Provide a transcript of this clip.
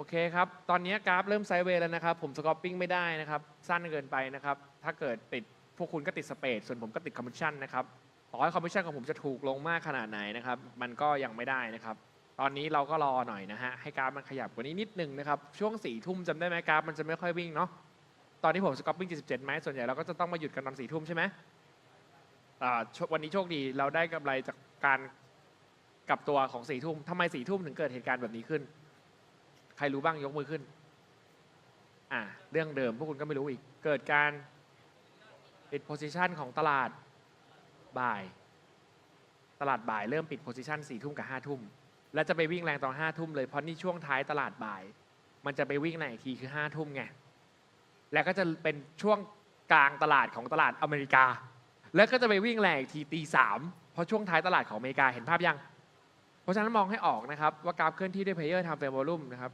โอเคครับ ตอนนี้กราฟเริ่มไซด์เวย์แล้วนะครับ ผมสกอปปิ้งไม่ได้นะครับ สั้นเกินไปนะครับ ถ้าเกิดติดพวกคุณก็ติดสเปซส่วนผมก็ติดคอมมิชชั่นนะครับต่อให้คอมมิชชั่นของผมจะถูกลงมากขนาดไหนนะครับ มันก็ยังไม่ได้นะครับ ตอนนี้เราก็รอหน่อยนะฮะ ให้กราฟมันขยับกว่านี้นิดนึงนะครับ ช่วงสี่ทุ่มจำได้ไหมกราฟมันจะไม่ค่อยวิ่งเนาะ ตอนนี้ผมสกอปปิ้ง77ไหมส่วนใหญ่เราก็จะต้องมาหยุดกันตอนสี่ทุ่มใช่ไหมอ่าวันนี้โชคดีเราได้กำไรจากการกลับตัวของสี่ทุ่มทำไมสี่ทุ่มถึงเกิดเหตุการณ์แบบนี้ขึ้น ใครรู้บ้างยกมือขึ้น อ่าเรื่องเดิมพวกคุณก็ไม่รู้อีก เกิดการปิดโพซิชันของตลาดบ่าย ตลาดบ่ายเริ่มปิดโพซิชันสี่ทุ่มกับห้าทุ่ม แล้วจะไปวิ่งแรงตอนห้าทุ่มเลย เพราะนี่ช่วงท้ายตลาดบ่าย มันจะไปวิ่งแรงอีกทีคือห้าทุ่มไง แล้วก็จะเป็นช่วงกลางตลาดของตลาดอเมริกา แล้วก็จะไปวิ่งแรงอีกทีตีสามเพราะช่วงท้ายตลาดของอเมริกาเห็นภาพยัง ราะฉะนั้นมองให้ออกนะครับ ว่ากราฟเคลื่อนที่ด้วยเพลเยอร์ทำเฟรมวอลลุ่มนะครับ